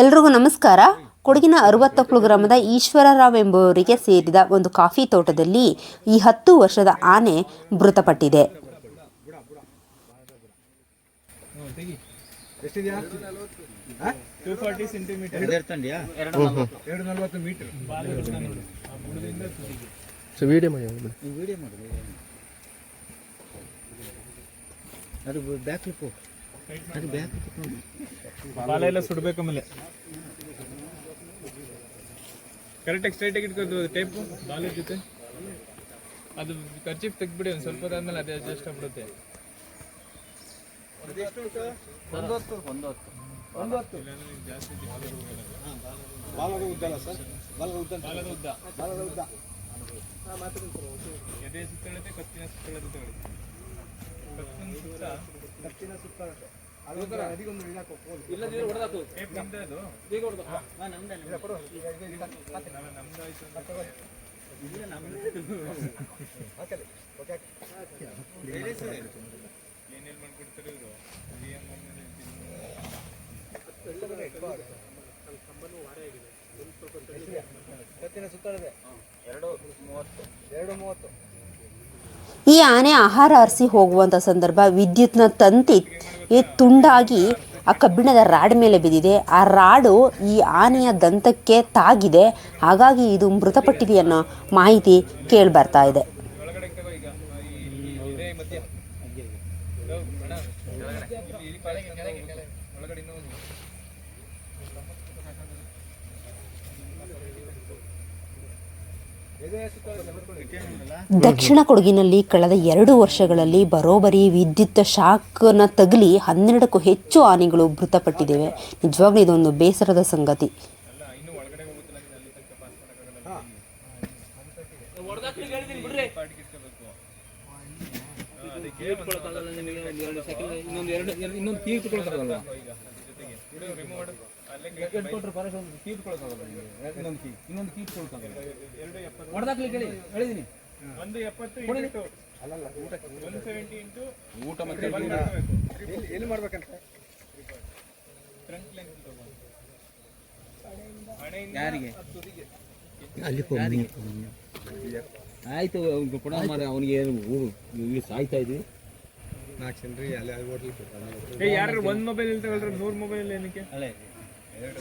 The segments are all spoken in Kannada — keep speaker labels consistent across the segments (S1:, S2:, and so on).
S1: ಎಲ್ರಿಗೂ ನಮಸ್ಕಾರ. ಕೊಡಗಿನ ಅರವತ್ತೊಕ್ಕಳು ಗ್ರಾಮದ ಈಶ್ವರರಾವ್ ಎಂಬುವರಿಗೆ ಸೇರಿದ ಒಂದು ಕಾಫಿ ತೋಟದಲ್ಲಿ ಈ ಹತ್ತು ವರ್ಷದ ಆನೆ ಮೃತಪಟ್ಟಿದೆ.
S2: ಅದು ಬ್ಯಾಕ್ ಅದು ಬ್ಯಾಕ್
S3: ಬಾಲ ಎಲ್ಲ ಸುಡ್ಬೇಕು ಆಮೇಲೆ. ಕರೆಕ್ಟಾಗಿ ಸ್ಟ್ರೈಟಾಗಿ ಇಟ್ಕೋದು ಟೇಪು ಬಾಲ ಜೊತೆ. ಅದು ಖರ್ಚಿ ತೆಗ್ದುಬಿಡಿ ಒಂದು ಸ್ವಲ್ಪ ಆದ್ಮೇಲೆ ಅದೇ ಅಡ್ಜಸ್ಟ್ ಆಗ್ಬಿಡುತ್ತೆ. ಎದೆ ಸುತ್ತಳತೆ ಕತ್ತಿನ ಸುತ್ತಳತೆ ತಗೊಳ್ಳಿ. ಕತ್ತಿನ ಸುತ್ತ.
S2: ಕತ್ತಿನ ಸುತ್ತ.
S1: ಈ ಆನೆ ಆಹಾರ ಆರಿಸಿ ಹೋಗುವಂಥ ಸಂದರ್ಭ ವಿದ್ಯುತ್ನ ತಂತಿ ತುಂಡಾಗಿ ಆ ಕಬ್ಬಿಣದ ರಾಡ್ ಮೇಲೆ ಬಿದ್ದಿದೆ. ಆ ರಾಡು ಈ ಆನೆಯ ದಂತಕ್ಕೆ ತಾಗಿದೆ. ಹಾಗಾಗಿ ಇದು ಮೃತಪಟ್ಟಿದೆ ಅನ್ನೋ ಮಾಹಿತಿ ಕೇಳಿ ಬರ್ತಾ ಇದೆ
S3: ಒಳಗಡೆ ತಗೋ ಈಗ ಈ- ಈ- ಇದೇ ಮಧ್ಯ ಇದು ಅಣ್ಣ, ಇಲ್ಲಿ- ಇಲ್ಲಿ ಪಾಳೆಗೆ ಕೆಳಗೆ ಒಳಗಡೆ ಇನ್ನೂ ಒಂದು
S2: ಎದೆ ಸುತ್ತಳತೆ ಬರ್ಕೊಳ್ಳಿ.
S1: ದಕ್ಷಿಣ ಕೊಡಗಿನಲ್ಲಿ ಕಳೆದ ಎರಡು ವರ್ಷಗಳಲ್ಲಿ ಬರೋಬರಿ ವಿದ್ಯುತ್ ಶಾಖನ ತಗಲಿ ಹನ್ನೆರಡಕ್ಕೂ ಹೆಚ್ಚು ಆನೆಗಳು ಮೃತಪಟ್ಟಿದ್ದೇವೆ. ನಿಜವಾಗ್ಲೂ ಇದೊಂದು ಬೇಸರದ ಸಂಗತಿ.
S4: ಇನ್ನೊಂದು ಎರಡು ಎರಡು- ಇನ್ನೊಂದು ಕೀ ಇಟ್ಕೊಳಕ್ಕಾಗಲ್ಲ
S3: ಈಗ ಜೊತೆಗೆ ಇದು ರಿಮೂವ್ ಮಾಡು ಅಲ್ಲೇ
S4: ಎರಡು ಕೊಟ್ರೆ ಪರಸ್ ಒಂದು ಕೀಪ್. ಇನ್ನೊಂದು ಕೀ ಇನ್ನೊಂದು ಕೀಪ್ ಕೊಡೋಕ್ಕಾಗಲ್ಲ
S3: ಎರಡು ಎಪ್ಪತ್ತು
S4: ಹೊಡೆದಾಕ್ಲಿ ಕೇಳಿ ಹೇಳಿದೀನಿ.
S3: ಒಂದು ಎಪ್ಪತ್ತು ಇಂಟು
S2: ಅಲ್ಲಲ್ಲ ಊಟ
S3: ಒನ್ ಸೆವೆಂಟಿ ಇಂಟು
S4: ಊಟ ಮತ್ತೆ
S2: ಎಲ್ಲಿ ಎಲ್ಲಿ ಮಾಡ್ಬೇಕಂತ?
S3: ಫ್ರಂಟ್ ತಗೋ
S4: ಯಾರಿಗೆ?
S5: ಅಲ್ಲಿ ಹೋಗಿ
S4: ಆಯ್ತು ಅವ್ನಿಗೆ ಕೊಡ ಮಾರ ಅವನಿಗೆ ಇಲ್ಲಿ ಸಾಯ್ತಾ ಇದ್ವಿ.
S2: ನಾಲ್ಕು ಜನರಿಗೆ ಅಲ್ಲಿ ಅಲ್ಲಿ ಹೋಟ್ಲ್
S3: ಏ ಯಾರು ಒಂದ್ ಮೊಬೈಲ್ ತಗೊಳ್ರಿ ನೂರ್ ಮೊಬೈಲ್ ಏನಕ್ಕೆ?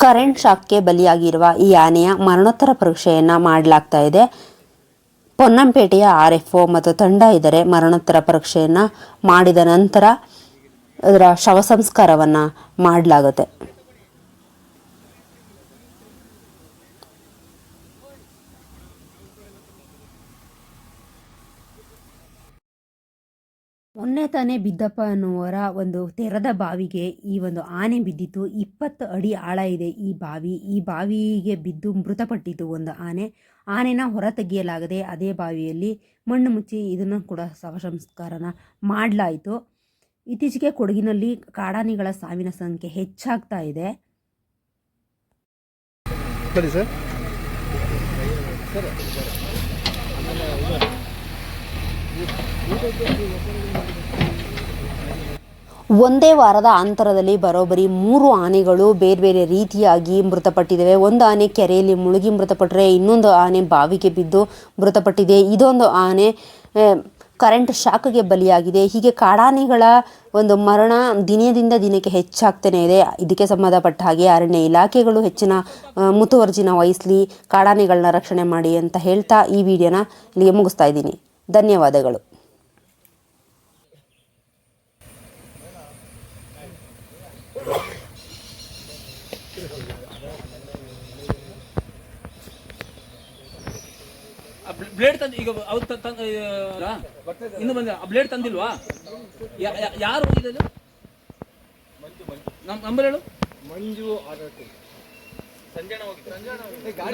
S1: ಕರೆಂಟ್ ಶಾಕ್ಗೆ ಬಲಿಯಾಗಿರುವ ಈ ಆನೆಯ ಮರಣೋತ್ತರ ಪರೀಕ್ಷೆಯನ್ನು ಮಾಡಲಾಗ್ತಾ ಇದೆ. ಪೊನ್ನಂಪೇಟೆಯ ಆರ್ ಎಫ್ ಒ ಮತ್ತು ತಂಡ ಇದ್ದರೆ ಮರಣೋತ್ತರ ಪರೀಕ್ಷೆಯನ್ನು ಮಾಡಿದ ನಂತರ ಅದರ ಶವ ಸಂಸ್ಕಾರವನ್ನು ಮಾಡಲಾಗುತ್ತೆ. ಮೊನ್ನೆ ತಾನೇ ಬಿದ್ದಪ್ಪ ಅನ್ನುವರ ಒಂದು ತೆರೆದ ಬಾವಿಗೆ ಈ ಒಂದು ಆನೆ ಬಿದ್ದಿತ್ತು. ಇಪ್ಪತ್ತು ಅಡಿ ಆಳ ಇದೆ ಈ ಬಾವಿ. ಈ ಬಾವಿಗೆ ಬಿದ್ದು ಮೃತಪಟ್ಟಿತು ಒಂದು ಆನೆ. ಆನೆನ ಹೊರ ತೆಗೆಯಲಾಗದೆ ಅದೇ ಬಾವಿಯಲ್ಲಿ ಮಣ್ಣು ಮುಚ್ಚಿ ಇದನ್ನು ಕೂಡ ಶವ ಸಂಸ್ಕಾರನ ಮಾಡಲಾಯಿತು. ಇತ್ತೀಚೆಗೆ ಕೊಡಗಿನಲ್ಲಿ ಕಾಡಾನೆಗಳ ಸಾವಿನ ಸಂಖ್ಯೆ ಹೆಚ್ಚಾಗ್ತಾ ಇದೆ.
S5: ಸರ್.
S1: ಒಂದೇ ವಾರದ ಅಂತರದಲ್ಲಿ ಬರೋಬ್ಬರಿ ಮೂರು ಆನೆಗಳು ಬೇರೆ ಬೇರೆ ರೀತಿಯಾಗಿ ಮೃತಪಟ್ಟಿದ್ದಾವೆ. ಒಂದು ಆನೆ ಕೆರೆಯಲ್ಲಿ ಮುಳುಗಿ ಮೃತಪಟ್ಟರೆ ಇನ್ನೊಂದು ಆನೆ ಬಾವಿಗೆ ಬಿದ್ದು ಮೃತಪಟ್ಟಿದೆ. ಇದೊಂದು ಆನೆ ಕರೆಂಟ್ ಶಾಖಗೆ ಬಲಿಯಾಗಿದೆ. ಹೀಗೆ ಕಾಡಾನೆಗಳ ಒಂದು ಮರಣ ದಿನದಿಂದ ದಿನಕ್ಕೆ ಹೆಚ್ಚಾಗ್ತಾನೆ ಇದೆ. ಇದಕ್ಕೆ ಸಂಬಂಧಪಟ್ಟ ಹಾಗೆ ಅರಣ್ಯ ಇಲಾಖೆಗಳು ಹೆಚ್ಚಿನ ಮುತುವರ್ಜಿನ ವಹಿಸಲಿ, ಕಾಡಾನೆಗಳನ್ನ ರಕ್ಷಣೆ ಮಾಡಿ ಅಂತ ಹೇಳ್ತಾ ಈ ವಿಡಿಯೋನ ಇಲ್ಲಿಗೆ ಮುಗಿಸ್ತಾ ಇದ್ದೀನಿ. ಧನ್ಯವಾದಗಳು.
S4: ಬ್ಲೇಡ್ ತಂದು ಈಗ ಅವ್ರು ಇನ್ನು ಬಂದ ಆ ಬ್ಲೇಡ್ ತಂದಿಲ್ವಾ? ಯಾರು ಹೋಗಿದ್ದು ನಮ್ಮ ನಂಬರ್ ಹೇಳು.
S2: ಮಂಜು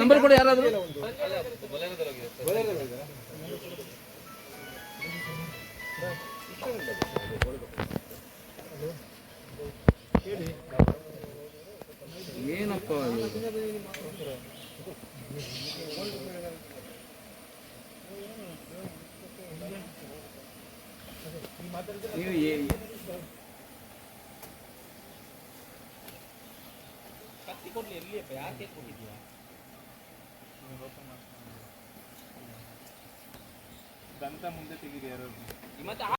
S4: ನಂಬರ್ ಕೂಡ ಯಾರಾದ್ರು. ಏನಪ್ಪ ಇದು? ನೀವು ಏ- ಕೊಡ್ಲಿ ಎಲ್ಲಿಯಪ್ಪ ಯಾರು ಕೇಕ್ ಕೊಟ್ಟಿದ್ಯಾ
S3: ದಂತ ಮುಂದೆ ತೆಗಿದೆ ಯಾರು